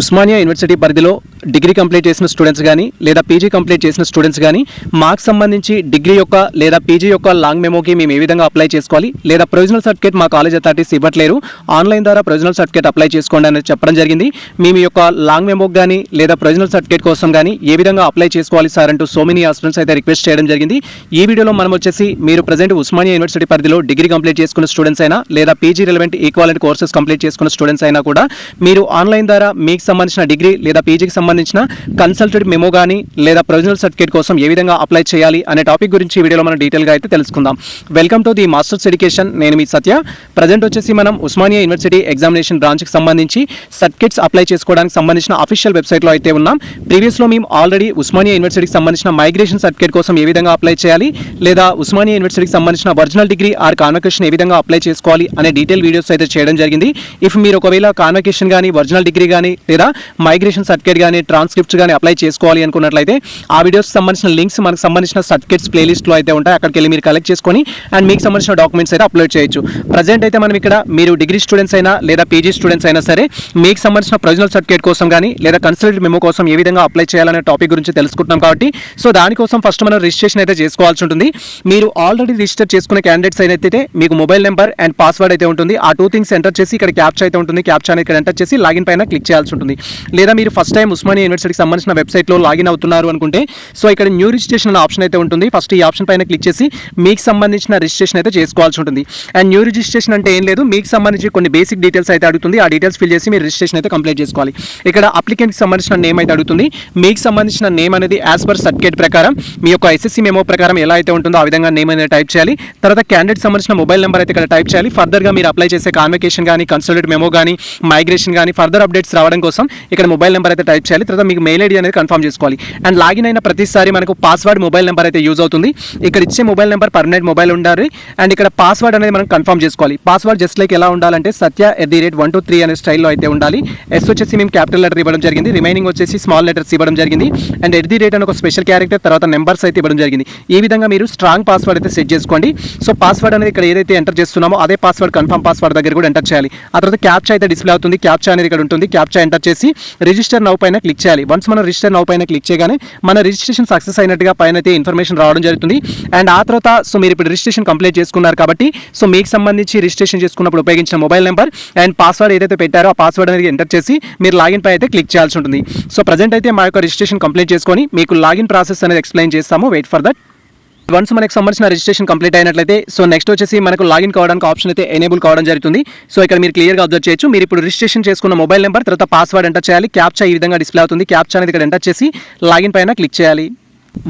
Osmania university పరిధిలో degree complete చేసిన students కానీ లేదా పీజీ కంప్లీట్ చేసిన స్టూడెంట్స్ కానీ మార్క్స్ సంబంధించి డిగ్రీ యొక్క లేదా పీజీ యొక్క లాంగ్ మెమోకి మేము ఏ విధంగా అప్లై చేసుకోవాలి లేదా ప్రొవిజనల్ సర్టిఫికేట్ మా కాలేజ్ అథారిటీస్ ఇవ్వట్లేరు ఆన్లైన్ ద్వారా ప్రొవిజనల్ సర్టిఫికేట్ అప్లై చేసుకోండి అని చెప్పడం జరిగింది. మేము యొక్క లాంగ్ మెమోకి కానీ లేదా ప్రొవిజనల్ సర్టిఫికేట్ కోసం కానీ ఏ విధంగా అప్లై చేసుకోవాలి సార్ అంటూ సో మెనీ స్టూడెంట్స్ అయితే రిక్వెస్ట్ చేయడం జరిగింది. ఈ వీడియోలో మనం వచ్చేసి మీరు ప్రజెంట్ ఉస్మానియా యూనివర్సిటీ పరిధిలో డిగ్రీ కంప్లీట్ చేసుకున్న స్టూడెంట్స్ అయినా లేదా PG relevant equivalent courses complete చేసుకున్న స్టూడెంట్స్ అయినా కూడా మీరు ఆన్లైన్ ద్వారా మీకు సంబంధించిన డిగ్రీ లేదా పీజీకి సంబంధించిన కన్సల్టెడ్ మెమో కానీ లేదా ప్రొవిజనల్ సర్టిఫికేట్ కోసం ఏ విధంగా అప్లై చేయాలి అనే టాపిక్ గురించి ఈ వీడియోలో మనం డీటెయిల్గా అయితే తెలుసుకుందాం. Welcome to the masters education నేను మీ సత్య. ప్రజెంట్ వచ్చేసి మనం ఉస్మానియా యూనివర్సిటీ ఎగ్జామినేషన్ బ్రాంచ్కి సంబంధించి సర్టిఫికేట్స్ అప్లై చేసుకోవడానికి సంబంధించిన అఫీషియల్ వెబ్సైట్లో అయితే ఉన్నాం. ప్రీవియస్లో మేము ఆల్రెడీ ఉస్మానియా యూనివర్సిటీకి సంబంధించిన మైగ్రేషన్ సర్టిఫికేట్ కోసం ఏ విధంగా అప్లై చేయాలి లేదా ఉస్మానియా యూనివర్సిటీకి సంబంధించిన ఒరిజినల్ డిగ్రీ ఆర్ కాన్వకేషన్ ఏ విధంగా అప్లై చేసుకోవాలి అనే డీటెయిల్ వీడియోస్ అయితే చేయడం జరిగింది. ఇఫ్ మీరు ఒకవేళ కాన్వకేషన్ కానీ ఒరిజినల్ డిగ్రీ కానీ మీద మైగ్రేషన్ సర్టిఫికేట్ కానీ ట్రాన్స్క్రిప్ట్స్ కానీ అప్లై చేసుకోవాలి అనుకున్నట్లయితే ఆ వీడియోస్కి సంబంధించిన లింక్స్ మనకు సంబంధించిన సర్టిఫికేట్స్ ప్లేలిస్ట్లో అయితే ఉంటాయి. అక్కడికి వెళ్ళి మీరు కలెక్ట్ చేసుకొని అండ్ మీకు సంబంధించిన డాక్యుమెంట్స్ అయితే అప్లోడ్ చేయొచ్చు. ప్రజెంట్ అయితే మనం ఇక్కడ మీరు డిగ్రీ స్టూడెంట్స్ అయినా లేదా పీజీ స్టూడెంట్స్ అయినా సరే మీకు సంబంధించిన ప్రొవిజనల్ సర్టిఫికేట్ కోసం కానీ లేదా కన్సల్టెడ్ మెమో కోసం ఏ విధంగా అప్లై చేయాలనే టాపిక్ గురించి తెలుసుకుంటున్నాం కాబట్టి సో దానికోసం ఫస్ట్ మనం రిజిస్ట్రేషన్ అయితే చేసుకోవాల్సి ఉంటుంది. మీరు ఆల్రెడీ రిజిస్టర్ చేసుకునే క్యాండిడేట్స్ అయితే మీకు మొబైల్ నెంబర్ అండ్ పాస్వర్డ్ అయితే ఉంటుంది. ఆ టూ థింగ్స్ ఎంటర్ చేసి ఇక్కడ క్యాప్చా అయితే ఉంటుంది. క్యాప్చా అనేది ఇక్కడ ఎంటర్ చేసి లాగిన్ పైన క్లిక్ చేయాల్సి ఉంటుంది. లేదా మీరు ఫస్ట్ టైం ఉస్మానియా యూనివర్సిటీకి సంబంధించిన వెబ్సైట్లో లాగిన్ అవుతున్నారు అనుకుంటే సో ఇక్కడ న్యూ రిజిస్ట్రేషన్ అనే ఆప్షన్ అయితే ఉంటుంది. ఫస్ట్ ఈ ఆప్షన్ పైన క్లిక్ చేసి మీకు సంబంధించిన రిజిస్ట్రేషన్ అయితే చేసుకోవాల్సి ఉంటుంది. అండ్ న్యూ రిజిస్ట్రేషన్ అంటే ఏం లేదు మీకు సంబంధించి కొన్ని బేసిక్ డీటెయిల్స్ అయితే అడుగుతుంది. ఆ డీటెయిల్స్ ఫిల్ చేసి మీరు రిజిస్ట్రేషన్ అయితే కంప్లీట్ చేసుకోవాలి. ఇక్కడ అప్లికెంట్కి సంబంధించిన నేమ్ అయితే అడుగుతుంది. మీకు సంబంధించిన నేమ్ అనేది యాజ్ పర్ సర్టిఫికేట్ ప్రకారం మీ యొక్క ఎస్ఎస్సీ మెమో ప్రకారం ఎలా అయితే ఉంటుందో ఆ విధంగా నేమ్ అనేది టైప్ చేయాలి. తర్వాత క్యాండిడేట్ సంబంధించిన మొబైల్ నెంబర్ అయితే ఇక్కడ టైప్ చేయాలి. ఫర్దర్గా మీరు అప్లై చేసే కాన్వకేషన్ కానీ కన్సల్టేట్ మెమో కానీ మైగ్రేషన్ కానీ ఫర్దర్ అప్డేట్స్ రావడం కోసం ఇక్కడ మొబైల్ నెంబర్ అయితే టైప్ చేయాలి. తర్వాత మీకు మెయిల్ ఐడి అనేది కన్ఫర్మ్ చేసుకోవాలి. అండ్ లాగిన్ అయిన ప్రతిసారి మనకు పాస్వర్డ్ మొబైల్ నెంబర్ అయితే యూజ్ అవుతుంది. ఇక్కడ ఇచ్చే మొబైల్ నెంబర్ పర్మనెంట్ మొబైల్ ఉండాలి. అండ్ ఇక్కడ పాస్వర్డ్ అనేది మనం కన్ఫర్మ్ చేసుకోవాలి. పాస్వర్డ్ జస్ట్ లైక్ ఎలా ఉండాలంటే Satya at the rate one two three అనే స్టైల్లో అయితే ఉండాలి. ఎస్ వచ్చేసి మేము క్యాపిటల్ లెటర్ ఇవ్వడం జరిగింది. రిమైనింగ్ వచ్చేసి స్మాల్ లెటర్స్ ఇవ్వడం జరిగింది. అండ్ ఎట్ ది రేట్ అని ఒక స్పెషల్ క్యారెక్టర్ తర్వాత నెంబర్స్ అయితే ఇవ్వడం జరిగింది. ఈ విధంగా మీరు స్ట్రాంగ్ పాస్వర్డ్ అయితే సెట్ చేసుకోండి. సో పాస్వర్డ్ అనేది ఇక్కడ ఏదైతే ఎంటర్ చేస్తున్నామో అదే పాస్వర్డ్ కన్ఫర్మ్ పాస్వర్డ్ దగ్గర కూడా ఎంటర్ చేయాలి. ఆ తర్వాత క్యాప్చా అయితే డిస్ప్లే అవుతుంది. క్యాప్చా అనేది ఇక్కడ ఉంటుంది. క్యాప్చా ఎంటర్ చేసి రిజిస్టర్ నౌ పైన క్లిక్ చేయాలి. వన్స్ మనం రిజిస్టర్ నౌ పైన క్లిక్ చేయగానే మన రిజిస్ట్రేషన్ సక్సెస్ అయినట్టుగా పైన అయితే ఇన్ఫర్మేషన్ రావడం జరుగుతుంది. అండ్ ఆ తర్వాత సో మీరు ఇప్పుడు రిజిస్ట్రేషన్ కంప్లీట్ చేసుకున్నారు కాబట్టి సో మీకు సంబంధించి రిజిస్ట్రేషన్ చేసుకున్నప్పుడు ఉపయోగించిన మొబైల్ నెంబర్ అండ్ పాస్వర్డ్ ఏదైతే పెట్టారో ఆ పాస్వర్డ్ అనేది ఎంటర్ చేసి మీరు లాగిన్ పై అయితే క్లిక్ చేయాల్సి ఉంటుంది. సో ప్రజెంట్ అయితే మా యొక్క రిజిస్ట్రేషన్ కంప్లీట్ చేసుకొని మీకు లాగిన్ ప్రాసెస్ అనేది ఎక్స్ప్లెయిన్ చేస్తాము. వెయిట్ ఫర్ దట్ వన్స్ మనకు సంబంధించిన రిజిస్ట్రేషన్ కంప్లీట్ అయినట్లయితే సో నెక్స్ట్ వచ్చేసి మనకు లాగిన్ కావడానికి ఆప్షన్ అయితే ఎనేబుల్ కావడం జరుగుతుంది. సో ఇక్కడ మీరు క్లియర్గా అబ్జర్వ్ చేయొచ్చు. మీరు ఇప్పుడు రిజిస్ట్రేషన్ చేసుకున్న మొబైల్ నెంబర్ తర్వాత పాస్వర్డ్ ఎంటర్ చేయాలి. క్యాప్చా ఈ విధంగా డిస్ప్లే అవుతుంది. క్యాప్చా అనేది ఇక్కడ ఎంటర్ చేసి లాగిన్ పైన క్లిక్ చేయాలి.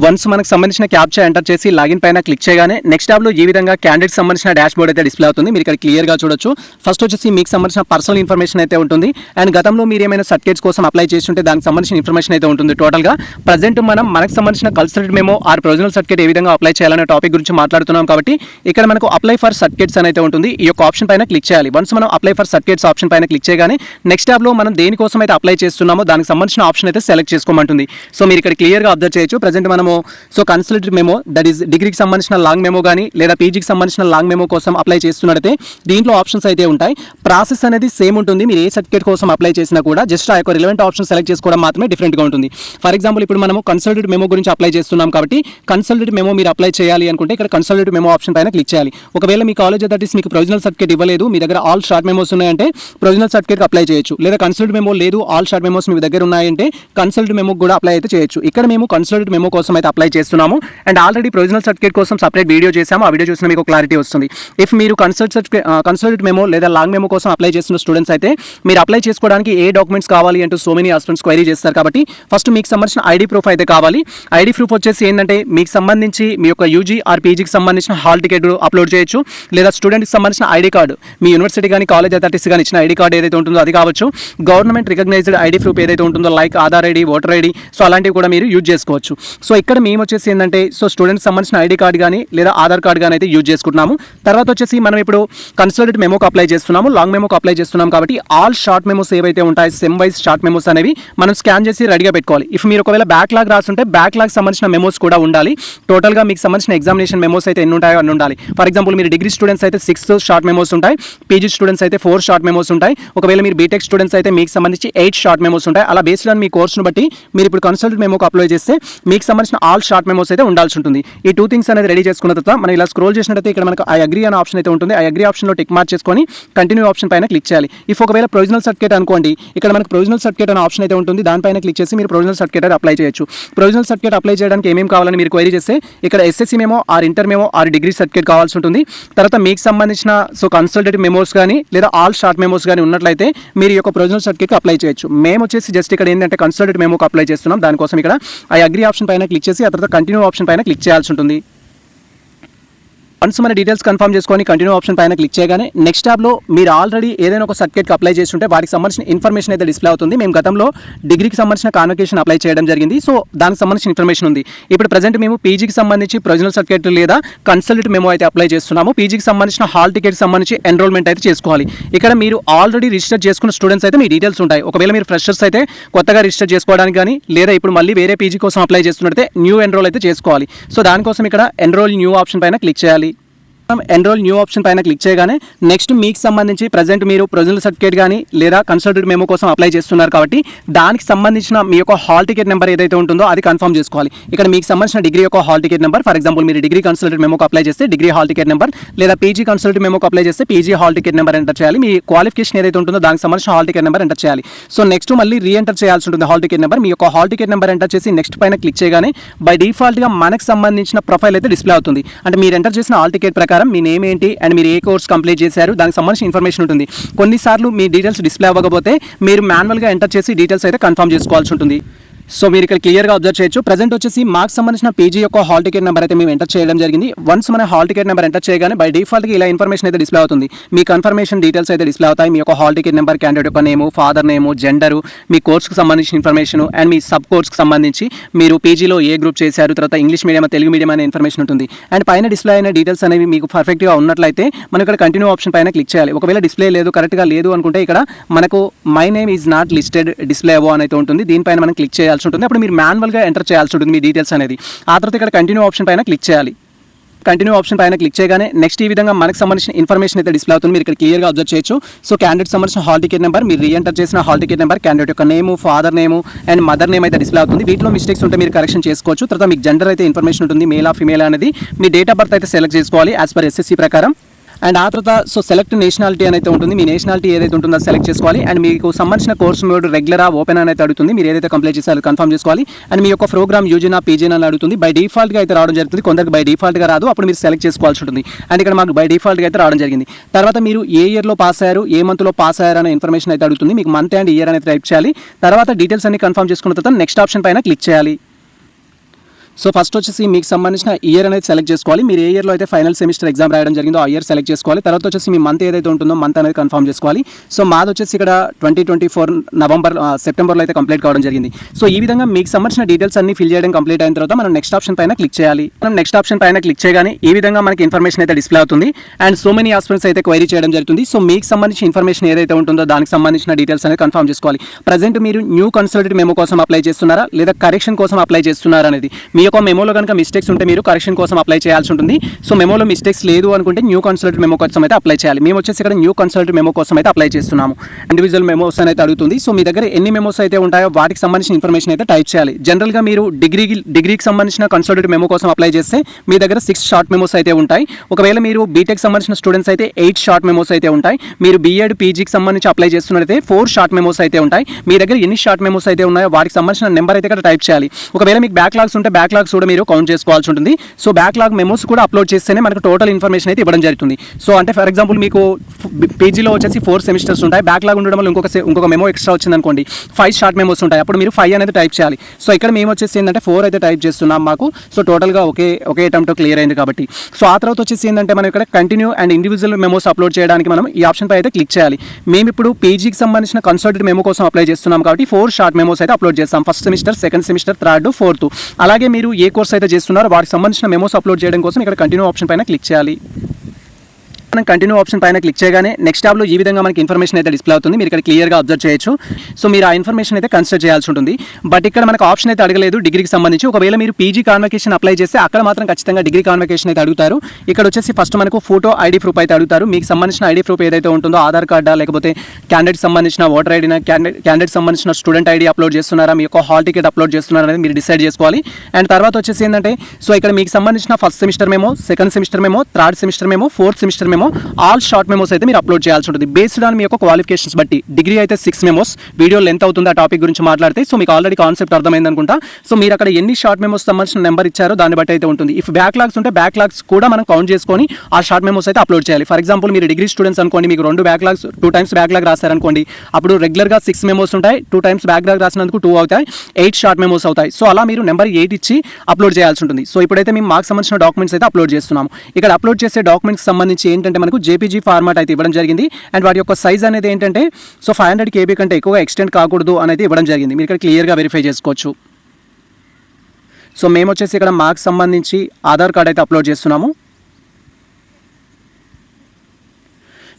వన్స్ మనకు సంబంధించిన క్యాప్చర్ ఎంటర్ చేసి లాగిన్ పైన క్లిక్ చేయగానే నెక్స్ట్ ట్యాబ్లో ఈ విధంగా క్యాండిడేట్ సంబంధించిన డాష్ బోర్డ్ అయితే డిస్ప్లే అవుతుంది. మీరు ఇక్కడ క్లియర్గా చూడొచ్చు. ఫస్ట్ వచ్చేసి మీకు సంబంధించిన పర్సనల్ ఇన్ఫర్మేషన్ అయితే ఉంటుంది. అండ్ గతంలో మీరు ఏమైనా సర్టిఫికేట్స్ కోసం అప్లై చేస్తుంటే దానికి సంబంధించిన ఇన్ఫర్మేషన్ అయితే ఉంటుంది టోటల్గా ప్రజెంట్ మనం మనకు సంబంధించిన కల్సరేట్ మేము ఆర్ ప్రొవిజనల్ సర్టిఫికేట్ ఏ విధంగా అప్లై చేయాలనే టాపిక్ గురించి మాట్లాడుతున్నాం కాబట్టి ఇక్కడ మనకు అప్లై ఫర్ సర్టిఫికేట్స్ అని అయితే ఉంటుంది. ఈ యొక్క ఆప్షన్ పైన క్లిక్ చేయాలి. వన్స్ మనం అప్లై ఫర్ సర్టిఫికేట్స్ ఆప్షన్ పైన క్లిక్ చేయగానే నెక్స్ట్ ట్యాబ్లో మనం దేనికోసం అయితే అప్లై చేస్తున్నామో దానికి సంబంధించిన ఆప్షన్ అయితే సెలెక్ట్ చేసుకోమంటుంది. సో మీరు ఇక్కడ క్లియర్గా అబ్జర్వ్ చేయొచ్చు. ప్రజెంట్ మనము so consolidated memo that is డిగ్రీకి సంబంధించిన లాంగ్ మెమో కానీ లేదా పీజీకి సంబంధించిన లాంగ్ మెమో కోసం అప్లై చేస్తున్నట్టయితే దీంట్లో ఆప్షన్స్ అయితే ఉంటాయి. ప్రాసెస్ అనేది సేమ్ ఉంటుంది. మీరు ఏ సర్టిఫికేట్ కోసం అప్లై చేసినా కూడా జస్ట్ ఆ యొక్క రిలవెంట్ ఆప్షన్ సెలెక్ట్ చేసుకోవడం మాత్రమే డిఫరెంట్గా ఉంటుంది. ఫర్ ఎగ్జాంపుల్ ఇప్పుడు మనము కన్సల్టెడ్ మెమో గురించి అప్లై చేస్తున్నాం కాబట్టి కన్సల్టెడ్ మెమో మీరు అప్లై చేయాలి అనుకుంటే ఇక్కడ కన్సల్టెడ్ మెమో ఆప్షన్ పైన క్లిక్ చేయాలి. ఒకవేళ మీ కాలేజ్ అథారిటీస్ మీకు ప్రొవిజనల్ సర్టిఫికేట్ ఇవ్వలేదు మీ దగ్గర ఆల్ షార్ట్ మెమోస్ ఉన్నాయంటే ప్రొవిజనల్ సర్టిఫికేట్ అప్లై చేయొచ్చు. లేదా కన్సల్ట్ మెమో లేదు ఆల్ షార్ట్ మెమోస్ మీ దగ్గర ఉన్నాయంటే కన్సల్ట్ మెమో కూడా అప్లై అయితే చేయొచ్చు. ఇక్కడ మేము కన్సల్టెడ్ మెమో కోసం అయితే అప్లై చేస్తున్నాము. అండ్ ఆల్రెడీ ప్రొవిజనల్ సర్టిఫికేట్ కోసం సపరేట్ వీడియో చేసాము ఆ వీడియో చూసిన మీకు క్లారిటీ వస్తుంది. ఇఫ్ మీరు కన్సల్ట్ సర్టిఫికేట్ కన్సల్ట్ మెమో లేదా లాంగ్ మెమో కోసం అప్లై చేస్తున్న స్టూడెంట్స్ అయితే మీరు అప్లై చేసుకోవడానికి ఏ డాక్యుమెంట్స్ కావాలి అంటూ సో మెనీ హస్బెండ్స్ క్వైరీ చేస్తారు కాబట్టి ఫస్ట్ మీకు సంబంధించిన ఐడి ప్రూఫ్ అయితే కావాలి. ఐడి ప్రూఫ్ వచ్చేసి ఏంటంటే మీకు సంబంధించి మీ యొక్క యూజీ ఆర్ పీజీకి సంబంధించిన హాల్ టికెట్ అప్లోడ్ చేయొచ్చు. లేదా స్టూడెంట్కి సంబంధించిన ఐడి కార్డు మీ యూనివర్సిటీ కానీ కాలేజ్ అథారిటీస్ కానీ ఇచ్చిన ఐడి కార్డు ఏదైతే ఉంటుందో అది కావచ్చు. గవర్నమెంట్ రికగ్నైజ్డ్ ఐడి ప్రూఫ్ ఏదైతే ఉంటుందో like Aadhaar ID voter ID so అలాంటివి కూడా మీరు యూజ్ చేసుకోవచ్చు. సో ఇక్కడ మేము వచ్చేసి ఏంటంటే సో స్టూడెంట్స్ సంబంధించిన ఐడి కార్డ్ కానీ లేదా ఆధార్ కార్డ్ కానీ అయితే యూజ్ చేసుకుంటున్నాము. తర్వాత వచ్చేసి మనం ఇప్పుడు కన్సల్టెడ్ మెమోకి అప్లై చేస్తున్నాము. లాంగ్ మెమోకి అప్లై చేస్తున్నాం కాబట్టి ఆల్ షార్ట్ మెమోస్ ఏవైతే ఉంటాయి సెమ్ వైజ్ షార్ట్ మెమోస్ అనేవి మనం స్కాన్ చేసి రెడీగా పెట్టుకోవాలి. ఇఫ్ మీరు ఒకవేళ బ్యాక్ లాగ్ రాస్తుంటే బ్యాక్ లాగ్ సంబంధించిన మెమోస్ కూడా ఉండాలి. టోటల్గా మీకు సంబంధించిన ఎగ్జామినేషన్ మెమోస్ అయితే ఎన్ని ఉంటాయో అన్ని ఉండాలి. ఫర్ ఎగ్జాంపుల్ మీరు డిగ్రీ స్టూడెంట్స్ అయితే సిక్స్ షార్ట్ మెమోస్ ఉంటాయి. పీజీ స్టూడెంట్స్ అయితే ఫోర్ షార్ట్ మెమోస్ ఉంటాయి. ఒకవేళ మీరు బీటెక్ స్టూడెంట్స్ అయితే మీకు సంబంధించి ఎయిట్ షార్ట్ మెమోస్ ఉంటాయి. అలా బేస్డ్ ఆన్ మీ కోర్సును బట్టి మీరు ఇప్పుడు కన్సల్ట్ మెమోకి అప్లై చేస్తే మీకు సంబంధించిన ఆల్ షార్ట్ మెమోస్ అయితే ఉండాల్సి ఉంటుంది. ఈ టూ థింగ్స్ అనేది రెడీ చేసుకున్న తర్వాత మనం ఇలా స్క్రోల్ చేసినట్టయితే ఇక్కడ మనకు ఐ అగ్రీ అనే ఆప్షన్ అయితే ఉంటుంది. ఐ అగ్రీ ఆప్షన్లో టిక్ మార్క్ చేసుకొని కంటిన్యూ ఆప్షన్ పైన క్లిక్ చేయాలి. ఇఫ్ ఒకవేళ ప్రొవిజనల్ సర్టిఫికేట్ అనుకోండి ఇక్కడ మనకు ప్రొవిజనల్ సర్టిఫికేట్ అనే ఆప్షన్ అయితే ఉంటుంది. దానిపైన క్లిక్ చేసి మీరు ప్రొవిజనల్ సర్టిఫికేట్ అప్లై చేయొచ్చు. ప్రొవిజనల్ సర్టిఫికేట్ అప్లై చేయడానికి ఏమేమి కావాలని మీరు క్వైరీ చేస్తే ఇక్కడ SSC memo or inter memo or degree certificate కావాల్సి ఉంటుంది. తర్వాత మీకు సంబంధించిన సో కన్సల్టేటివ్ మెమోస్ కానీ లేదా ఆల్ షార్ట్ మెమోస్ కానీ ఉన్నట్లయితే మీరు ఈ యొక్క ప్రొవిజనల్ సర్టిఫికేట్ అప్లై చేయొచ్చు. మేము వచ్చేసి జస్ట్ ఇక్కడ ఏంటంటే కన్సల్టేటివ్ మెమోకి అప్లై చేస్తున్నాం. దానికోసం ఇక్కడ ఐ అగ్రీ ఆప్షన్ పైన క్లిక్ చేసి ఆ తర్వాత కంటిన్యూ ఆప్షన్ పైన క్లిక్ చేయాల్సి ఉంటుంది. వన్స్ మన డీటెయిల్స్ కన్ఫర్మ్ చేసుకొని కంటిన్యూ ఆప్షన్ పైన క్లిక్ చేయగానే నెక్స్ట్ ట్యాబ్లో మీరు ఆల్రెడీ ఏదైనా ఒక సర్టిఫికేట్కి అప్లై చేస్తుంటే వాటికి సంబంధించిన ఇన్ఫర్మేషన్ అయితే డిస్ప్లే అవుతుంది. మేము గతంలో డిగ్రీకి సంబంధించిన కాన్వకేషన్ అప్లై చేయడం జరిగింది. సో దానికి సంబంధించిన ఇన్ఫర్మేషన్ ఉంది. ఇప్పుడు ప్రజెంట్ మేము పీజీకి సంబంధించి ప్రొవిజనల్ సర్టిఫికేట్ లేదా కన్సల్ట్ మేము అయితే అప్లై చేస్తున్నాము. పీజీకి సంబంధించిన హాల్ టికెట్కి సంబంధించి ఎన్రోల్మెంట్ అయితే చేసుకోవాలి. ఇక్కడ మీరు ఆల్రెడీ రిజిస్టర్ చేసుకున్న స్టూడెంట్స్ అయితే మీ డీటెయిల్స్ ఉంటాయి. ఒకవేళ మీరు ఫ్రెషర్స్ అయితే కొత్తగా రిజిస్టర్ చేసుకోవడానికి కానీ లేదా ఇప్పుడు మళ్ళీ వేరే పీజీ కోసం అప్లై చేస్తున్నట్టే న్యూ ఎన్రోల్ అయితే చేసుకోవాలి. సో దానికోసం ఇక్కడ ఎన్రోల్ న్యూ ఆప్షన్ పైన క్లిక్ చేయాలి. ఎన్రోల్ న్యూ ఆప్షన్ పైన క్లిక్ చేయగానే నెక్స్ట్ మీకు సంబంధించి ప్రజెంట్ మీరు ప్రొజనల్ సర్టిఫికేట్ కానీ లేదా కన్సల్టెడ్ మెమో కోసం అప్లై చేస్తున్నారు కాబట్టి దానికి సంబంధించిన మీ యొక్క హాల్ టికెట్ నెంబర్ ఏదైతే ఉంటుందో అది కన్ఫర్మ్ చేసుకోవాలి. ఇక్కడ మీకు సంబంధించిన డిగ్రీ యొక్క hall ticket number for example మీరు డిగ్రీ కన్సల్టెడ్ మెమోకి అప్లై చేస్తే డిగ్రీ హాల్ టికెట్ నెంబర్ లేదా పీజీ కన్సల్టెడ్ మెమోకి అప్లై చేస్తే PG hall ticket number enter చేయాలి. మీ క్వాలిఫికేషన్ ఏదైతే ఉంటుందో దానికి సంబంధించిన హాల్ టికెట్ నెంబర్ ఎంటర్ చేయాలి. సో నెక్స్ట్ మళ్ళీ రీ ఎంటర్ చేయాల్సి ఉంటుంది హాల్ టికెట్ నెంబర్ మీ యొక్క హాల్ టికెట్ నెంబర్ ఎంటర్ చేసి నెక్స్ట్ పైన క్లిక్ చేయగానే బై డిఫాల్ట్గా మనకు సంబంధించిన ప్రొఫైల్ అయితే డిస్ప్లే అవుతుంది. అంటే మీరు ఎంటర్ చేసిన హాల్ టికెట్ ప్రకారం మీ నేమ్ ఏంటి అండ్ మీరు ఏ కోర్స్ కంప్లీట్ చేశారు దానికి సంబంధించిన ఇన్ఫర్మేషన్ ఉంటుంది. కొన్నిసార్లు మీ డీటెయిల్స్ డిస్ప్లే అవ్వకపోతే మీరు మాన్యువల్గా ఎంటర్ చేసి డీటెయిల్స్ అయితే కన్ఫర్మ్ చేసుకోవాల్సి ఉంటుంది. సో మీరు ఇక్కడ క్లియర్గా అబ్జర్వ్ చేయొచ్చు. ప్రజెంట్ వచ్చేసి మాకు సంబంధించిన పీజీ యొక్క హాల్ టికెట్ నెంబర్ అయితే మేము ఎంటర్ చేయడం జరిగింది. వన్స్ మన హాల్ టికెట్ నెంబర్ ఎంటర్ చేయగానే బై డిఫాల్ట్గా ఇలా ఇన్ఫర్మేషన్ అయితే డిస్ప్లే అవుతుంది. మీ కన్ఫర్మేషన్ డీటెయిల్స్ అయితే డిస్ప్లే అవుతాయి. మీ యొక్క హాల్ టికెట్ నెంబర్ క్యాండిడేట్ యొక్క నేము ఫాదర్ నేము జెండరు మీ కోర్స్కి సంబంధించిన ఇన్ఫర్మేషన్ అండ్ మీ సబ్ కోర్స్కి సంబంధించి మీరు పీజీలో ఏ గ్రూప్ చేశారు తర్వాత ఇంగ్లీష్ మీడియం తెలుగు మీడియం అనే ఇన్ఫర్మేషన్ ఉంటుంది. అండ్ పైన డిస్ప్లే అయిన డీటెయిల్స్ అనేవి మీకు పర్ఫెక్ట్గా ఉన్నట్లయితే మనం ఇక్కడ కంటిన్యూ ఆప్షన్ పైన క్లిక్ చేయాలి. ఒకవేళ డిస్ప్లే లేదు కరెక్ట్గా లేదు అనుకుంటే ఇక్కడ మనకు my name is not listed display అవో అని అయితే ఉంటుంది. దీనిపైన మనం క్లిక్ చేయాలి చేయాల్సి ఉంటుంది. అప్పుడు మీరు మాన్యువల్గా ఎంటర్ చేయాల్సి ఉంటుంది మీ డీటెయిల్స్ అనేది. ఆ తర్వాత ఇక్కడ కంటిన్యూ ఆప్షన్ పైన క్లిక్ చేయాలి. కంటిన్యూ ఆప్షన్ పైన క్లిక్ చేయగానే నెక్స్ట్ ఈ విధంగా మనకు సంబంధించిన ఇన్ఫర్మేషన్ అయితే డిస్ప్లే అవుతుంది. మీరు ఇక్కడ క్లియర్గా అబ్జర్వ్ చేయొచ్చు. సో క్యాండిడేట్ సంబంధించిన హాల్ టికెట్ నెంబర్ మీరు రీఎంటర్ చేసిన హాల్ టికెట్ నెంబర్ క్యాండిడేట్ యొక్క name father name and mother name అయితే డిస్ప్లే అవుతుంది. వీటిలో మిస్టేక్స్ ఉంటే మీరు కరెక్షన్ చేసుకోవచ్చు. తర్వాత మీకు జెండర్ అయితే ఇన్ఫర్మేషన్ ఉంటుంది. మేల్ ఆ ఫిమేల్ అనేది మీ డేట్ ఆఫ్ బర్త్ అయితే సెలెక్ట్ చేసుకోవాలి యాజ్ పర్ ఎస్ఎస్సీ ప్రకారం. అండ్ ఆ తర్వాత సో సెలెక్ట్ నేషనాలిటీ అనేది ఉంటుంది. మీ నేషనాలిటీ ఏదైతే ఉంటుందో సెలెక్ట్ చేసుకోవాలి. అండ్ మీకు సంబంధించిన కోర్స్ మోడ్ రెగ్యులరా ఓపెన్ అనేది అడుగుతుంది. మీరు ఏదైతే కంప్లీట్ చేసారో కన్ఫర్మ్ చేసుకోవాలి. అండ్ మీ యొక్క ప్రోగ్రామ్ యూజీనా పీజీనా అని అడుగుతుంది. బై డిఫాల్ట్గా అయితే రావడం జరుగుతుంది. కొందరికి బై డిఫాల్ట్గా రాదు. అప్పుడు మీరు సెలెక్ట్ చేసుకోవాల్సి ఉంటుంది. అండ్ ఇక్కడ మాకు బై డిఫాల్ట్గా అయితే రావడం జరిగింది. తర్వాత మీరు ఏ ఇయర్లో పాస్ అయ్యారు ఏ మంత్లో పాస్ అయ్యారు అనే ఇన్ఫర్మేషన్ అయితే అడుగుతుంది. మీకు మంత్ అండ్ ఇయర్ అనేది టైప్ చేయాలి. తర్వాత డీటెయిల్స్ అన్ని కన్ఫర్మ్ చేసుకున్న తర్వాత నెక్స్ట్ ఆప్షన్ పైన క్లిక్ చేయాలి. సో ఫస్ట్ వచ్చేసి మీకు సంబంధించిన ఇయర్ అనేది సెలెక్ట్ చేసుకోవాలి. మీరు ఏ ఇయర్లో అయితే ఫైనల్ సెమిస్టర్ ఎగ్జామ్ రాయడం జరిగిందో ఆ ఇయర్ సెలెక్ట్ చేసుకోవాలి. తర్వాత వచ్చేసి మీ మంత్ ఏదైతే ఉంటుందో మంత్ అనేది కన్ఫర్మ్ చేసుకోవాలి. సో మాది వచ్చేసి ఇక్కడ ట్వంటీ ట్వంటీ ఫోర్ నవంబర్ సెప్టెంబర్లో అయితే కంప్లీట్ కావడం జరిగింది. సో ఈ విధంగా మీకు సంబంధించిన డీటెయిల్స్ అన్ని ఫిల్ చేయడం కంప్లీట్ అయిన తర్వాత మనం నెక్స్ట్ ఆప్షన్ పైన క్లిక్ చేయాలి. మనం నెక్స్ట్ ఆప్షన్ పైన క్లిక్ చేయగానే ఈ విధంగా మనకి ఇన్ఫర్మేషన్ అయితే డిస్ప్లే అవుతుంది. అండ్ సో మెనీ ఆస్పిరెంట్స్ అయితే క్వైరీ చేయడం జరుగుతుంది. సో మీకు సంబంధించిన ఇన్ఫర్మేషన్ ఏదైతే ఉంటుందో దానికి సంబంధించిన డీటెయిల్స్ అనేది కన్ఫర్మ్ చేసుకోవాలి. ప్రజెంట్ మీరు న్యూ కన్సల్టెంట్ మెమో కోసం అప్లై చేస్తున్నారా? లేదా కరెక్షన్ కోసం అప్లై చేస్తున్నారా అనేది మీ యొక్క మెమోలో కనుక మిస్టేక్స్ ఉంటే మీరు కరెక్షన్ కోసం అప్లై చేయాల్సి ఉంటుంది. సో మెమోలో మిస్టేక్స్ లేదు అనుకుంటే న్యూ కన్సల్ట్ మెమో కోసం అయితే అప్లై చేయాలి. మేము వచ్చేసి ఇక్కడ న్యూ కన్సల్ట్ మెమో కోసం అయితే అప్లై చేస్తున్నాము. ఇండివిజువల్ మెమోస్ అయితే అడుగుతుంది. సో మీ దగ్గర ఎన్ని మెమోస్ అయితే ఉంటాయో వాటికి సంబంధించిన ఇన్ఫర్మేషన్ అయితే టైప్ చేయాలి. జనరల్గా మీరు డిగ్రీ డిగ్రీకి సంబంధించిన కన్సల్టెంట్ మెమో కోసం అప్లై చేస్తే మీ దగ్గర సిక్స్ షార్ట్ మెమోస్ అయితే ఉంటాయి. ఒకవేళ మీరు బీటెక్ సంబంధించిన స్టూడెంట్స్ అయితే ఎయిట్ షార్ట్ మెమోస్ అయితే ఉంటాయి. మీరు బీఎడ్ పీజీకి సంబంధించి అప్లై చేస్తున్నట్లయితే ఫోర్ షార్ట్ మెమోస్ అయితే ఉంటాయి. మీ దగ్గర ఎన్ని షార్ట్ మెమోస్ అయితే ఉన్నాయో వాటికి సంబంధించిన నెంబర్ అయితే ఇక్కడ టైప్ చేయాలి. ఒకవేళ మీకు బ్యాక్లాగ్స్ ఉంటే బ్యాక్లాగ్స్ కూడా మీరు కౌంట్ చేసుకోవాల్సి ఉంటుంది. సో బ్యాక్లాగ్ మెమోస్ కూడా అప్లోడ్ చేస్తేనే మనకు టోటల్ ఇన్ఫర్మేషన్ అయితే ఇవ్వడం జరుగుతుంది. సో అంటే ఫర్ ఎగ్జాంపుల్ మీకు పీజీలో వచ్చేసి ఫోర్ సెమిస్టర్స్ ఉంటాయి. బ్యాక్లాగ్ ఉండడం వల్ల ఇంకొక ఇంకొక మెమో ఎక్స్ట్రా వచ్చింది అనుకోండి ఫైవ్ షార్ట్ మెమోస్ ఉంటాయి. అప్పుడు మీరు ఫైవ్ అనేది టైప్ చేయాలి. సో ఇక్కడ మేము వచ్చేసి ఏంటంటే ఫోర్ అయితే టైప్ చేస్తున్నాం మాకు. సో టోటల్గా ఒకే ఒకే అటెంప్ట్ క్లియర్ అయింది కాబట్టి. సో ఆ తర్వాత వచ్చేసి ఏంటంటే మనం ఇక్కడ continue and individual memos upload చేయడానికి మనం ఈ ఆప్షన్పై అయితే క్లిక్ చేయాలి. మేము ఇప్పుడు పీజీకి సంబంధించిన కన్సల్టెడ్ మెమో కోసం అప్లై చేస్తున్నాం కాబట్టి ఫోర్ షార్ట్ మెమోస్ అయితే అప్లోడ్ చేస్తాం. First semester second semester third fourth అలాగే మీరు మీరు ఏ కోర్స్ అయితే చేస్తున్నారో వాటికి సంబంధించిన మెమోస్ అప్లోడ్ చేయడం కోసం ఇక్కడ కంటిన్యూ ఆప్షన్ పైన క్లిక్ చేయాలి. మనం కంటిన్యూ ఆప్షన్ పైన క్లిక్ చేయగానే నెక్స్ట్ ట్యాబ్లో ఈ విధంగా మనకి ఇన్ఫర్మేషన్ అయితే డిస్ప్లే అవుతుంది. మీరు ఇక్కడ క్లియర్గా అబ్జర్వ్ చేయొచ్చు. సో మీరు ఆ ఇన్ఫర్మేషన్ అయితే కన్సిడర్ చేయాల్సి ఉంటుంది. బట్ ఇక్కడ మనకు ఆప్షన్ అయితే అడగలేదు డిగ్రీకి సంబంధించి. ఒకవేళ మీరు పీజీ కాన్వకేషన్ అప్లై చేస్తే అక్కడ మాత్రం ఖచ్చితంగా డిగ్రీ కాన్వకేషన్ అయితే అడుగుతారు. ఇక్కడ వచ్చేసి ఫస్ట్ మనకు ఫోటో ఐడి ప్రూఫ్ అయితే అడుగుతారు. మీకు సంబంధించిన ఐడి ప్రూఫ్ ఏదైతే ఉంటుందో ఆధార్ కార్డా లేకపోతే క్యాండిడేట్ సంబంధించిన ఓటర్ ఐడినా క్యాండిడేట్ క్యాండిడేట్ సంబంధించిన స్టూడెంట్ ఐడి అప్లోడ్ చేస్తున్నారా మీ యొక్క హాల్ టికెట్ అప్లోడ్ చేస్తున్నారా అనేది మీరు డిసైడ్ చేసుకోవాలి. అండ్ తర్వాత వచ్చేసి ఏంటంటే సో ఇక్కడ మీకు సంబంధించిన first semester memo second semester memo third semester memo fourth semester memo all short memos అయితే మీరు అప్లోడ్ చేయాల్సి ఉంటుంది. బేస్డ్ ఆన్ మీ యొక్క క్వాలిఫికేషన్స్ బట్టి డిగ్రీ అయితే సిక్స్ మెమోస్ వీడియో లెంత్ అవుతుంది ఆ టాపిక్ గురించి మాట్లాడితే సో మీకు ఆల్రెడీ కాన్సెప్ట్ అర్థమైంది అనుకుంటా. సో మీరు అక్కడ ఎన్ని షార్ట్ మెమోస్ సంబంధించిన నెంబర్ ఇచ్చారో దాన్ని బట్టి అయితే ఉంటుంది. ఇఫ్ బ్యాక్ లాగ్స్ ఉంటే బ్యాక్ లాగ్స్ కూడా మనం కౌంట్ చేసుకొని ఆ షార్ట్ మెమోస్ అయితే అప్లోడ్ చేయాలి. ఫర్ ఎగ్జాంపుల్ మీరు డిగ్రీ స్టూడెంట్స్ అనుకోండి మీకు రెండు backlogs two times backlog రాశారనుకోండి అప్పుడు రెగ్యులర్గా సిక్స్ మెమోస్ ఉంటాయి టూ టైమ్స్ బ్యాక్ లాగ్ రాసినందుకు టూ అవుతాయి ఎయిట్ షార్ట్ మెమోస్ అవుతాయి. సో అలా మీరు నెంబర్ ఎయిట్ ఇచ్చి అప్లోడ్ చేయాల్సి ఉంటుంది. సో ఇప్పుడైతే మేము మాకు సంబంధించిన డాక్యుమెంట్స్ అయితే అప్లోడ్ చేస్తున్నాము. ఇక్కడ అప్లోడ్ చేసే డాక్యుమెంట్స్ సంబంధించి ఏంటంటే మనకు జేపీజీ ఫార్మాట్ అయితే ఇవ్వడం జరిగింది. అండ్ వాటి యొక్క సైజ్ అనేది ఏంటంటే సో ఫైవ్ హండ్రెడ్ కేబీ కంటే ఎక్కువగా ఎక్స్టెండ్ కాకూడదు అనేది ఇవ్వడం జరిగింది. మీరు ఇక్కడ క్లియర్గా వెరిఫై చేసుకోవచ్చు. సో మేము వచ్చేసి ఇక్కడ మార్క్స్ సంబంధించి ఆధార్ కార్డ్ అయితే అప్లోడ్ చేస్తున్నాము.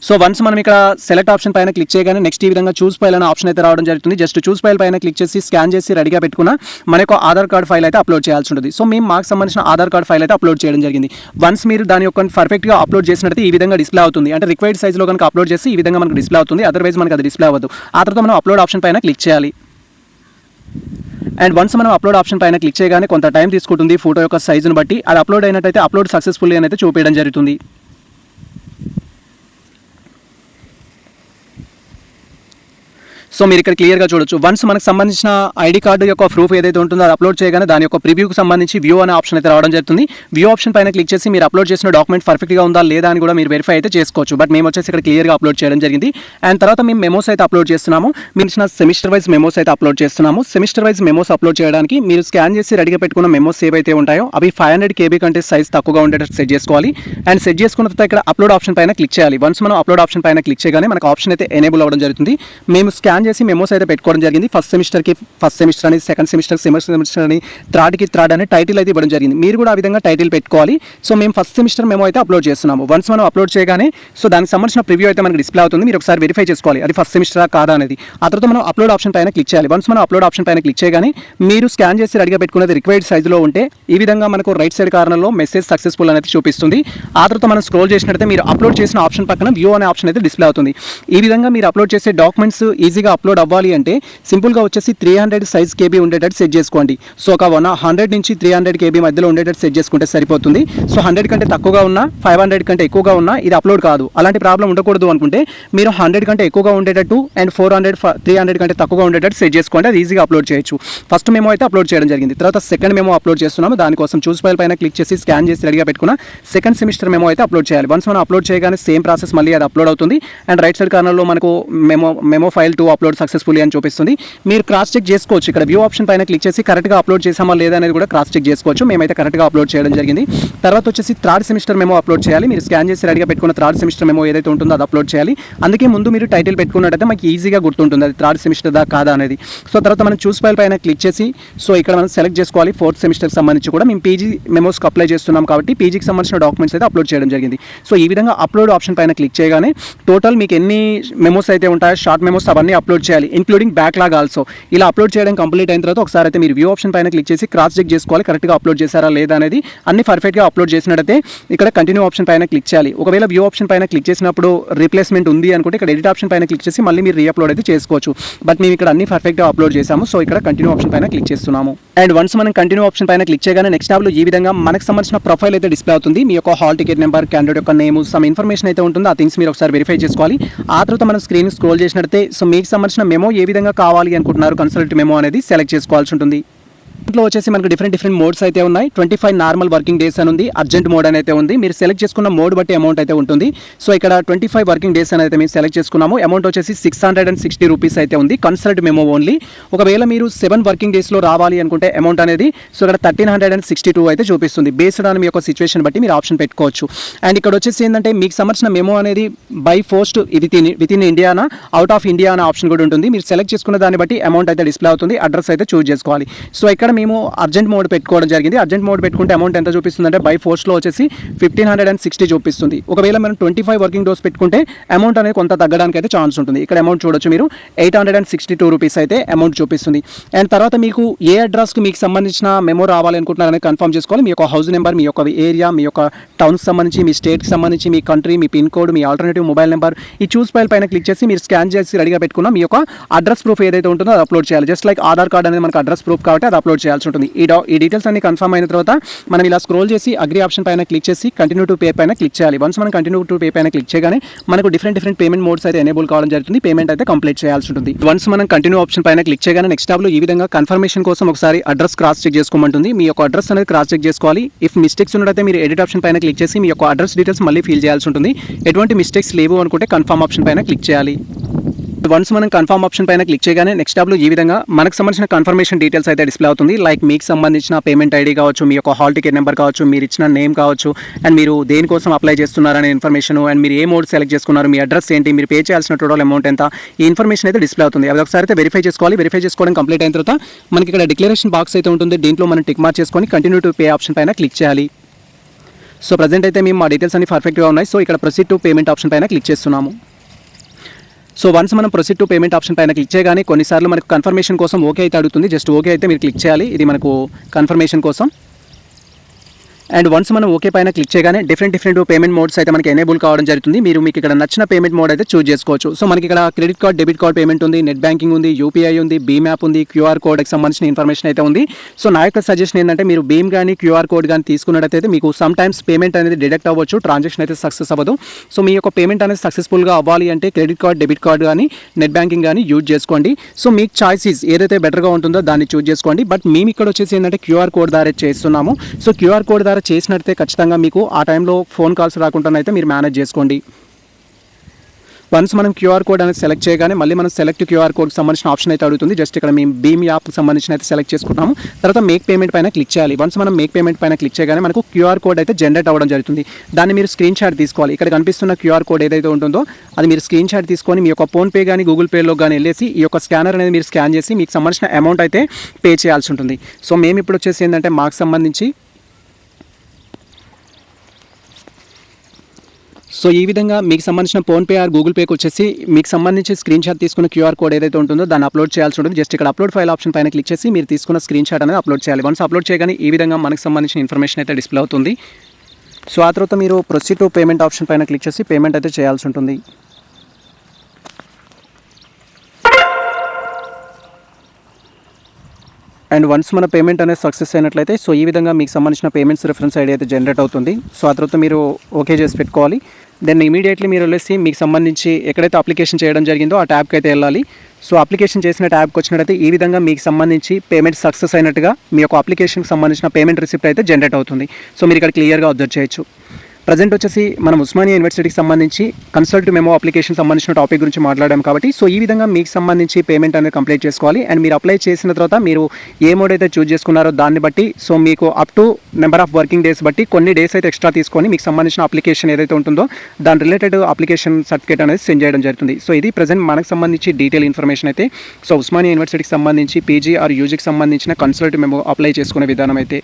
సో వన్స్ మనం ఇక్కడ సెలెక్ట్ ఆప్షన్ పైన క్లిక్ చేయగానే నెక్స్ట్ ఈ విధంగా చూస్ ఫైల్ అనే ఆప్షన్ అయితే రావడం జరుగుతుంది. జస్ట్ చూస్ ఫైల్ పైన క్లిక్ చేసి స్కాన్ చేసి రెడీగా పెట్టుకున్న మన యొక్క ఆధార్ కార్డ్ ఫైల్ అయితే అప్లోడ్ చేయాల్సి ఉంటుంది. సో మేము మాకు సంబంధించిన ఆధార్ కార్డ్ ఫైల్ అయితే అప్లోడ్ చేయడం జరిగింది. వన్స్ మీరు దాని యొక్క పర్ఫెక్ట్గా అప్లోడ్ చేసినట్టు ఈ విధంగా డిస్ప్లే అవుతుంది. అంటే రిక్వైర్డ్ సైజ్లో కనుక అప్లోడ్ చేసి ఈ విధంగా మనకు డిస్ప్లే అవుతుంది. అదర్వైజ్ మనకు అది డిస్ప్లే అవ్వదు. ఆ తర్వాత మనం అప్లోడ్ ఆప్షన్ పైన క్లిక్ చేయాలి. అండ్ వన్స్ మనం అప్లోడ్ ఆప్షన్ పైన క్లిక్ చేయగానే కొంత టైం తీసుకుంటుంది ఫోటో యొక్క సైజును బట్టి. అది అప్లోడ్ అయినట్టయితే అప్లోడ్ సక్సెస్ఫుల్లీ అయితే చూపించడం జరుగుతుంది. సో మీరు ఇక్కడ క్లియర్గా చూడొచ్చు. వన్స్ మనకు సంబంధించిన ఐడి కార్డు యొక్క ప్రూఫ్ ఏదైతే ఉంటుందో అది అప్లోడ్ చేయగానే దాని యొక్క ప్రివ్యూకి సంబంధించి వ్యూ అనే ఆప్షన్ అయితే రావడం జరుగుతుంది. వ్యూ ఆప్షన్ పైన క్లిక్ చేసి మీరు అప్లోడ్ చేసిన డాక్యుమెంట్ పర్ఫెక్ట్గా ఉందా లేదా అని కూడా మీరు వెరిఫై అయితే చేసుకోవచ్చు. బట్ మేము వచ్చేసి ఇక్కడ క్లియర్గా అప్లోడ్ చేయడం జరిగింది. అండ్ తర్వాత మేము మెమోస్ అయితే అప్లోడ్ చేస్తున్నాము. మీరు ఇచ్చిన సెమిస్టర్ వైజ్ మెమోస్ అయితే అప్లోడ్ చేస్తున్నాము. సెమిస్టర్ వైజ్ మెమోస్ అప్లోడ్ చేయడానికి మీరు స్కాన్ చేసి రెడీగా పెట్టుకున్న మెమోస్ ఏవైతే ఉంటాయో అవి ఫైవ్ హండ్రెడ్ కేబీ కంటే సైజ్ తక్కువగా ఉండేటట్టు సెట్ చేసుకోవాలి. అండ్ సెట్ చేసుకున్న తర్వాత ఇక్కడ అప్లోడ్ ఆప్షన్ పైన క్లిక్ చేయాలి. వన్స్ మనం అప్లోడ్ ఆప్షన్ పైన క్లిక్ చేయగానే మనకు ఆప్షన్ అయితే ఎనేబుల్ అవ్వడం జరుగుతుంది. మేము స్కాన్ చేసి మెమోస్ అయితే పెట్టుకోవడం జరిగింది. ఫస్ట్ సెమిస్టర్కి ఫస్ట్ సెమిస్టర్ అని సెకండ్ సెమిస్టర్ సెమిస్టర్ సెమిస్టర్ అని థర్డ్కి థర్డ్ అని టైటిల్ అయితే ఇవ్వడం జరిగింది. మీరు కూడా ఆ విధంగా టైటిల్ పెట్టుకోవాలి. సో మేము ఫస్ట్ సెమిస్టర్ మేము అయితే అప్లోడ్ చేస్తున్నాము. వన్స్ మనం అప్లోడ్ చేయగానే సో దానికి సంబంధించిన ప్రివ్యూ అయితే మనకి డిస్ప్లే అవుతుంది. మీరు ఒకసారి వెరిఫై చేసుకోవాలి. అది ఫస్ట్ సెమిస్టరా కాదా అనేది. ఆ తర్వాత మనం అప్లోడ్ ఆప్షన్ పైన క్లిక్ చేయాలి. వన్స్ మనం అప్లోడ్ ఆప్షన్ పైన క్లిక్ చేయగానే మీరు స్కాన్ చేసి రెడీగా పెట్టుకున్నది రిక్వైర్డ్ సైజులో ఉంటే ఈ విధంగా మనకు రైట్ సైడ్ కార్నర్లో మెసేజ్ సక్సెస్ఫుల్ అనేది చూపిస్తుంది. ఆ తర్వాత మనం స్క్రోల్ చేసినట్లయితే మీరు అప్లోడ్ చేసిన ఆప్షన్ పక్కన వ్యూ అనే ఆప్షన్ అయితే డిస్ప్లే అవుతుంది. ఈ విధంగా మీరు అప్లోడ్ చేసే డాక్యుమెంట్స్ ఈజీగా అప్లోడ్ అవ్వాలి అంటే సింపుల్గా వచ్చేసి త్రీ హండ్రెడ్ సైజ్ కేబీ ఉండేటట్టు సెట్ చేసుకోండి. సో ఒక వన్ హండ్రెడ్ నుంచి త్రీ హండ్రెడ్ కేబీ మధ్యలో ఉండేటట్టు సెట్ చేసుకుంటే సరిపోతుంది. సో హండ్రెడ్ కంటే తక్కువగా ఉన్నా ఫైవ్ హండ్రెడ్ కంటే ఎక్కువగా ఉన్నా ఇది అప్లోడ్ కాదు. అలాంటి ప్రాబ్లం ఉండకూడదు అనుకుంటే మీరు హండ్రెడ్ కంటే ఎక్కువగా ఉండేటట్టు and four hundred three hundred కంటే తక్కువగా ఉండేటట్టు సెట్ చేసుకోండి. అది ఈజీగా అప్లోడ్ చేయొచ్చు. ఫస్ట్ మేము అయితే అప్లోడ్ చేయడం జరిగింది. తర్వాత సెకండ్ మేము అప్లోడ్ చేస్తున్నాము. దానికోసం చూస్ ఫైల్ పైన క్లిక్ చేసి స్కాన్ చేసి రెడీగా పెట్టుకున్న సెకండ్ సెమిస్టర్ మేము అయితే అప్లోడ్ చేయాలి. వన్స్ మనం అప్లోడ్ చేయగానే సేమ్ ప్రాసెస్ మళ్ళీ అది అప్లోడ్ అవుతుంది. అండ్ రైట్ సైడ్ కార్నర్లో మనకు memo memo file to upload successfully అని చూపిస్తుంది. మీరు క్రాస్ చెక్ చేసుకోవచ్చు. ఇక్కడ వ్యూ ఆప్షన్ పైన క్లిక్ చేసి కరెక్ట్గా అప్లోడ్ చేసామా లేదా అనేది కూడా క్రాస్ చెక్ చేసుకోవచ్చు. మేమైతే కరెక్ట్గా అప్లోడ్ చేయడం జరిగింది. తర్వాత వచ్చేసి థర్డ్ సెమిస్టర్ మేము అప్లోడ్ చేయాలి. మీరు స్కాన్ చేసి రెడీగా పెట్టుకున్న థర్డ్ సెమిస్టర్ మేము ఏదైతే ఉంటుందో అది అప్లోడ్ చేయాలి. అందుకే ముందు మీరు టైటిల్ పెట్టుకున్నట్టయితే మాకు ఈజీగా గుర్తుంటుంది అది థర్డ్ సెమిస్టర్ దా కాదా అనేది. సో తర్వాత మనం చూస్ ఫైల్ పైన క్లిక్ చేసి సో ఇక్కడ మనం సెలెక్ట్ చేసుకోవాలి. ఫోర్త్ సెమిస్టర్కి సంబంధించి కూడా మేము పీజీ మెమోస్కి అప్లై చేస్తున్నాం కాబట్టి పీజీకి సంబంధించిన డాక్యుమెంట్స్ అయితే అప్లోడ్ చేయడం జరిగింది. సో ఈ విధంగా అప్లోడ్ ఆప్షన్ పైన క్లిక్ చేయగానే టోటల్ మీకు ఎన్ని మెమోస్ అయితే ఉంటాయో షార్ట్ మెమోస్ అవన్నీ అప్లోడ్ అప్లోడ్ చేయాలి ఇంక్లూడింగ్ బ్యాక్లాగ్ ఆల్సో ఇలా అప్లోడ్ చేయడం కంప్లీట్ అయిన తర్వాత ఒకసారి అయితే మీరు వ్యూ ఆప్షన్ పైన క్లిక్ చేసి క్రాస్ చెక్ చేసుకోవాలి కరెక్ట్గా అప్లోడ్ చేశారా లేదా అనేది అన్ని పర్ఫెక్ట్గా అప్లోడ్ చేసినట్టయితే ఇక్కడ కంటిన్యూ ఆప్షన్ పైన క్లిక్ చేయాలి. ఒకవేళ వ్యూ ఆప్షన్ పైన క్లిక్ చేసినప్పుడు రీప్లేస్మెంట్ ఉంది అనుకుంటే ఇక్కడ ఎడిట్ ఆప్షన్ పైన క్లిక్ చేసి మళ్ళీ మీరు రీఅప్లోడ్ అయితే చేసుకోవచ్చు. బట్ మేము ఇక్కడ అన్ని పర్ఫెక్ట్గా అప్లోడ్ చేసాము సో ఇక్కడ కంటిన్యూ ఆప్షన్ పైన క్లిక్ చేస్తున్నాము. అండ్ వన్స్ మనం కంటిన్యూ ఆప్షన్ పైన క్లిక్ చేయగానే నెక్స్ట్ ట్యాబ్లో ఈ విధంగా మనకు సంబంధించిన ప్రొఫైల్ అయితే డిస్ప్లే అవుతుంది. మీ యొక్క హాల్ టికెట్ నెంబర్ క్యాండిడేట్ యొక్క నేమ్ సమ్ ఇన్ఫర్మేషన్ అయితే ఉంటుందో. ఆ థింగ్స్ మీరు ఒకసారి వెరిఫై చేసుకోవాలి. ఆ తర్వాత మనం స్క్రీన్ స్క్రోల్ చేసినట్టే సో మీకు సంబంధించిన మెమో ఏ విధంగా కావాలి అనుకుంటున్నారు? కన్సల్ట్ మెమో అనేది సెలెక్ట్ చేసుకోవాల్సి ఉంటుంది. ఇంట్లో వచ్చేసి మనకు డిఫరెంట్ డిఫరెంట్ మోడ్స్ అయితే ఉన్నాయి. Twenty five normal working days అని ఉంది. అర్జెంట్ మోడ్ అని అయితే ఉంది. మీరు సెలెక్ట్ చేసుకున్న మోడ్ బట్టి అమౌంట్ అయితే ఉంటుంది. సో ఇక్కడ ట్వంటీ ఫైవ్ వర్కింగ్ డేస్ అని అయితే మేము సెలెక్ట్ చేసుకున్నాము. అమౌంట్ వచ్చేసి six hundred and sixty rupees అయితే ఉంది. కన్సల్ట్ మెమో ఓన్లీ ఒకవేళ మీరు సెవెన్ వర్కింగ్ డేస్లో రావాలి అనుకుంటే అమౌంట్ అనేది సో ఇక్కడ thirteen hundred and sixty two అయితే చూపిస్తుంది. బేస్డ్ ఆన్ మీ యొక్క సిచ్యువేషన్ బట్టి మీరు ఆప్షన్ పెట్టుకోవచ్చు. అండ్ ఇక్కడ వచ్చేసి ఏంటంటే మీకు సంబంధించిన మెమో అనేది by post within within ఇండియానా అవుట్ ఆఫ్ ఇండియా అనే ఆప్షన్ కూడా ఉంటుంది. మీరు సెలెక్ట్ చేసుకున్న దాన్ని బట్టి అమౌంట్ అయితే డిస్ప్లే అవుతుంది. అడ్రస్ అయితే చూస్ చేసుకోవాలి. సో ఇక్కడ ఇక్కడ మేము అర్జెంట్ మోడ్ పెట్టుకోవడం జరిగింది. అర్జెంట్ మోడ్ పెట్టుకుంటే అమౌంట్ ఎంత చూపిస్తుందంటే బై ఫోర్స్లో వచ్చేసి ఫిఫ్టీన్ హండ్రెడ్ అండ్ సిక్స్టీ చూపిస్తుంది. ఒకవేళ మనం ట్వంటీ ఫైవ్ వర్కింగ్ డోస్ పెట్టుకుంటే అమౌంట్ అనేది కొంత తగ్గడానికి అయితే ఛాన్స్ ఉంటుంది. ఇక్కడ అమౌంట్ చూడొచ్చు మీరు. Eight hundred and sixty two rupees అయితే అమౌంట్ చూపిస్తుంది. అండ్ తర్వాత మీకు ఏ అడ్రస్కి మీకు సంబంధించిన మెమో రావాలనుకుంటున్నారని కన్ఫర్మ్ చేసుకోవాలి. మీ యొక్క హౌస్ నెంబర్ మీ యొక్క ఏరియా మీ యొక్క టౌన్కి సంబంధించి మీ స్టేట్కి సంబంధించి మీ కంట్రీ మీ పిన్ కోడ్ మీ ఆల్టర్నేటివ్ మొబైల్ నెంబర్ ఈ చూస్ ఫైల్ పైన క్లిక్ చేసి మీరు స్కాన్ చేసి రెడీగా పెట్టుకున్న మీ యొక్క అడ్రస్ ప్రూఫ్ ఏదైతే ఉంటుందో అది అప్లోడ్ చేయాలి. జస్ట్ లైక్ ఆధార్ కార్డ్ అనేది మనకు అడ్రస్ ప్రూఫ్ కాబట్టి అది అప్లోడ్ చేయాల్సి ఉంటుంది. ఈ ఈ డీటెయిల్స్ అన్ని కన్ఫర్మ్ అయిన తర్వాత మనం ఇలా స్క్రోల్ చేసి అగ్రి ఆప్షన్ పైన క్లిక్ చేసి కంటిన్యూ టు పే పైన క్లిక్ చేయాలి. వన్స్ మనం కంటిన్యూ టు పే పైన క్లిక్ చేయగానే మనకు డిఫరెంట్ డిఫరెంట్ పేమెంట్ మోడ్స్ అయితే ఎనేబుల్ కావడం జరుగుతుంది. పేమెంట్ అయితే కంప్లీట్ చేయాల్సి ఉంటుంది. వన్స్ మనం కంటిన్యూ ఆప్షన్ పైన క్లిక్ చేయగానే నెక్స్ట్ టాబ్లో ఈ విధంగా కన్ఫర్మేషన్ కోసం ఒకసారి అడ్రస్ క్రాస్ చెక్ చేసుకోమంటుంది. మీ యొక్క అడ్రస్ అనేది క్రాస్ చెక్ చేసుకోవాలి. ఇఫ్ మిస్టేక్స్ ఉన్నట్టయితే మీరు ఎడిట్ ఆప్షన్ పైన క్లిక్ చేసి మీ యొక్క అడ్రస్ డీటెయిల్స్ మళ్ళీ ఫిల్ చేయాల్సి ఉంటుంది. ఎటువంటి మిస్టేక్స్ లేవు అనుకుంటే కన్ఫర్మ్ ఆప్షన్ పైన క్లిక్ చేయాలి. వన్స్ మనం కన్ఫర్మ్ ఆప్షన్ పైన క్లిక్ చేయగానే నెక్స్ట్ టాబ్లో ఈ విధంగా మనకు సంబంధించిన కన్ఫర్మేషన్ డీటెయిల్స్ అయితే డిస్ప్లే అవుతుంది. లైక్ మీకు సంబంధించిన పేమెంట్ ఐడి కావచ్చు మీ యొక్క హాల్ టికెట్ నెంబర్ కావచ్చు మీరు ఇచ్చిన నేమ్ కావచ్చు అండ్ మీరు దేనికోసం అప్లై చేస్తున్నారనే ఇన్ఫర్మేషన్ అండ్ మీరు ఏ మోడ్ సెలెక్ట్ చేసుకున్నారు మీ అడ్రస్ ఏంటి మీరు పే చేయాల్సిన టోటల్ అమౌంట్ ఎంత ఈ ఇన్ఫర్మేషన్ అయితే డిస్ప్లే అవుతుంది. అది ఒకసారి అయితే వెరిఫై చేసుకోవాలి. వెరిఫై చేసుకోవడం కంప్లీట్ అయిన తర్వాత మనకి ఇక్కడ డిక్లరేషన్ బాక్స్ అయితే ఉంటుంది. దీంట్లో మనం టిక్ మార్క్ చేసుకొని కంటిన్యూ టు పే ఆప్షన్ పైన క్లిక్ చేయాలి. సో ప్రజెంట్ అయితే మేము మా డీటెయిల్స్ అన్ని పర్ఫెక్ట్గా ఉన్నాయి. సో ఇక్కడ ప్రొసీడ్ టు పేమెంట్ ఆప్షన్ పైన క్లిక్ చేస్తున్నాము. సో వన్స్ మనం ప్రొసీడ్ టు పేమెంట్ ఆప్షన్ పైన క్లిక్ చేయగానే కొన్నిసార్లు మనకు కన్ఫర్మేషన్ కోసం ఓకే అయితే అడుగుతుంది. జస్ట్ ఓకే అయితే మీరు క్లిక్ చేయాలి. ఇది మనకు కన్ఫర్మేషన్ కోసం. అండ్ వన్స్ మనం ఓకే పైన క్లిక్ చేయగానే డిఫరెంట్ డిఫరెంట్ పేమెంట్ మోడ్స్ అయితే మనకి ఎనేబుల్ కావడం జరుగుతుంది. మీరు మీకు ఇక్కడ నచ్చిన పేమెంట్ మోడ్ అయితే చూస్ చేసుకోవచ్చు. సో మనకి ఇక్కడ credit card debit card payment ఉంది నెట్ బ్యాంకింగ్ ఉంది యూపీఐ ఉంది బీమ్ యాప్ ఉంది క్యూఆర్ కోడ్కి సంబంధించిన ఇన్ఫర్మేషన్ అయితే ఉంది. సో నా యొక్క సజెషన్ ఏంటంటే మీరు బీమ్ కానీ క్యూఆర్ కోడ్ కానీ తీసుకున్నట్టయితే మీకు సమ్ టైమ్స్ పేమెంట్ అనేది డిడక్ట్ అవ్వచ్చు ట్రాన్సాక్షన్ అయితే సక్సెస్ అవ్వదు. సో మీ యొక్క పేమెంట్ అనేది సక్సెస్ఫుల్గా అవ్వాలి అంటే క్రెడిట్ కార్డ్ డెబిట్ కార్డ్ కానీ నెట్ బ్యాంకింగ్ కానీ యూజ్ చేసుకోండి. సో మీకు చాయిసెస్ ఏదైతే బెటర్గా ఉంటుందో దాన్ని చూజ్ చేసుకోండి. బట్ మేము ఇక్కడ వచ్చేసి ఏంటంటే క్యూఆర్ కోడ్ ద్వారా చేస్తున్నాము. సో క్యూఆర్ కోడ్ ద్వారా చేసినట్టే ఖచ్చితంగా మీకు ఆ టైంలో ఫోన్ కాల్స్ రాకుండా అయితే మీరు మేనేజ్ చేసుకోండి. వన్స్ మనం క్యూఆర్ కోడ్ అనేది సెలెక్ట్ చేయగానే మళ్ళీ మనం సెలెక్ట్ క్యూఆర్ కోడ్కి సంబంధించిన ఆప్షన్ అయితే అడుగుతుంది. జస్ట్ ఇక్కడ మేము భీమ్ యాప్కి సంబంధించిన అయితే సెలెక్ట్ చేసుకుంటాము తర్వాత మేక్ పేమెంట్ పైన క్లిక్ చేయాలి. వన్స్ మనం మేక్ పేమెంట్ పైన క్లిక్ చేయగానే మనకు క్యూఆర్ కోడ్ అయితే జనరేట్ అవ్వడం జరుగుతుంది. దాన్ని మీరు స్క్రీన్ షాట్ తీసుకోవాలి. ఇక్కడ కనిపిస్తున్న క్యూఆర్ కోడ్ ఏదైతే ఉంటుందో అది మీరు స్క్రీన్ షాట్ తీసుకొని మీ యొక్క ఫోన్పే కానీ గూగుల్ పేలో కానీ వెళ్ళేసి ఈ యొక్క స్కానర్ అనేది మీరు స్కాన్ చేసి మీకు సంబంధించిన అమౌంట్ అయితే పే చేయాల్సి ఉంటుంది. సో మేము ఇప్పుడు వచ్చేసి ఏంటంటే మాకు సంబంధించి సో ఈ విధంగా మీకు సంబంధించిన ఫోన్పే ఆర్ గూగుల్ పేకి వచ్చేసి మీకు సంబంధించి స్క్రీన్ షాట్ తీసుకున్న క్యూఆర్ కోడ్ ఏదైతే ఉంటుందో దాన్ని అప్లోడ్ చేయాల్సి ఉంటుంది. జస్ట్ ఇక్కడ అప్లోడ్ ఫైల్ ఆప్షన్ పైన క్లిక్ చేసి మీరు తీసుకున్న స్క్రీన్ షాట్ అనేది అప్లోడ్ చేయాలి. వన్స్ అప్లోడ్ చేయగానే ఈ విధంగా మనకు సంబంధించిన ఇన్ఫర్మేషన్ అయితే డిస్ప్లే అవుతుంది. సో ఆ తర్వాత మీరు ప్రొసీడ్ టు పేమెంట్ ఆప్షన్ పైన క్లిక్ చేసి పేమెంట్ అయితే చేయాల్సి ఉంటుంది. అండ్ వన్స్ మన పేమెంట్ అనేది సక్సెస్ అయినట్లయితే సో ఈ విధంగా మీకు సంబంధించిన పేమెంట్స్ రిఫరెన్స్ ఐడి అయితే జనరేట్ అవుతుంది. సో ఆ తర్వాత మీరు ఓకే చేసి పెట్టుకోవాలి. దెన్ ఇమీడియట్లీ మీరు వెళ్ళేసి మీకు సంబంధించి ఎక్కడైతే అప్లికేషన్ చేయడం జరిగిందో ఆ ట్యాబ్కి అయితే వెళ్ళాలి. సో అప్లికేషన్ చేసిన ట్యాబ్కి వచ్చినట్టయితే ఈ విధంగా మీకు సంబంధించి పేమెంట్ సక్సెస్ అయినట్టుగా మీ యొక్క అప్లికేషన్కి సంబంధించిన పేమెంట్ రిసిప్ట్ అయితే జనరేట్ అవుతుంది. సో మీరు ఇక్కడ క్లియర్గా అబ్జర్వ్ చేయొచ్చు. ప్రజెంట్ వచ్చేసి మనం ఉస్మానియా యూనివర్సిటీకి సంబంధించి కన్సల్ట్ మెమో అప్లికేషన్ సంబంధించిన టాపిక్ గురించి మాట్లాడాం కాబట్టి సో ఈ విధంగా మీకు సంబంధించి పేమెంట్ అనేది కంప్లీట్ చేసుకోవాలి. అండ్ మీరు అప్లై చేసిన తర్వాత మీరు ఏ మోడ్ అయితే చూజ్ చేసుకున్నారో దాన్ని బట్టి సో మీకు up to number of working days బట్టి కొన్ని డేస్ అయితే ఎక్స్ట్రా తీసుకొని మీకు సంబంధించిన అప్లికేషన్ ఏదైతే ఉంటుందో దాని రిలేటెడ్ అప్లికేషన్ సర్టిఫికేట్ అనేది సెండ్ చేయడం జరుగుతుంది. సో ఇది ప్రజెంట్ మనకు సంబంధించి డీటెయిల్ ఇన్ఫర్మేషన్ అయితే సో ఉస్మానియా యూనివర్సిటీకి సంబంధించి పీజీ ఆర్ యూజీకి సంబంధించిన కన్సల్ట్ మెమో అప్లై చేసుకునే విధానం అయితే.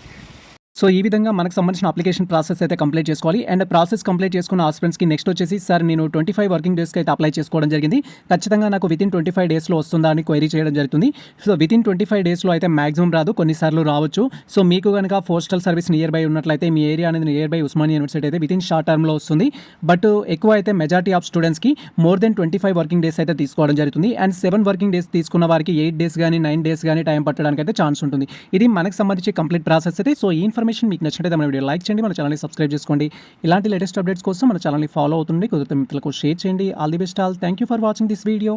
సో ఈ విధంగా మనకు సంబంధించిన అప్లికేషన్ ప్రాసెస్ అయితే కంప్లీట్ చేసుకోవాలి. అండ్ ప్రాసెస్ కంప్లీట్ చేసుకున్న ఆస్పిరెంట్స్కి నెక్స్ట్ వచ్చేసి సార్ నేను ట్వంటీ ఫైవ్ వర్కింగ్ డేస్కి అయితే అప్లై చేసుకోవడం జరిగింది. ఖచ్చితంగా నాకు వితిన్ ట్వంటీ ఫైవ్ డేస్లో వస్తుందా? అని క్వైరీ చేయడం జరుగుతుంది. సో వితిన్ ట్వంటీ ఫైవ్ డేస్లో అయితే మాక్సిమం రాదు. కొన్నిసార్లు రావచ్చు. సో మీకు కనుక పోస్టల్ సర్వీస్ నియర్ బై ఉన్నట్లయితే మీ ఏరియా అనేది నియర్ బై ఉస్మానియా యూనివర్సిటీ అయితే వితిన్ షార్ట్ టర్మ్లో వస్తుంది. బట్ ఎక్కువ అయితే మెజారిటీ ఆఫ్ స్టూడెంట్స్కి more than twenty five working days అయితే తీసుకోవడం జరుగుతుంది. అండ్ సెవెన్ వర్కింగ్ డేస్ తీసుకున్న వారికి ఎయిట్ డేస్ కానీ నైన్ డేస్ కానీ టైం పట్టడానికి అయితే ఛాన్స్ ఉంటుంది. ఇది మనకు సంబంధించి కంప్లీట్ ప్రాసెస్ అయితే. సో ఈ ఇన్ఫర్మేషన్ మీకు నచ్చినట్లయితే మన వీడియో లైక్ చేయండి మన ఛానల్ని సబ్స్క్రైబ్ చేసుకోండి. ఇలాంటి లేటెస్ట్ అప్డేట్స్ కోసం మన ఛానల్ని ఫాలో అవుతుంది కుదిరితే మిత్రులకు షేర్ చేయండి. All the best all. Thank you for watching this video.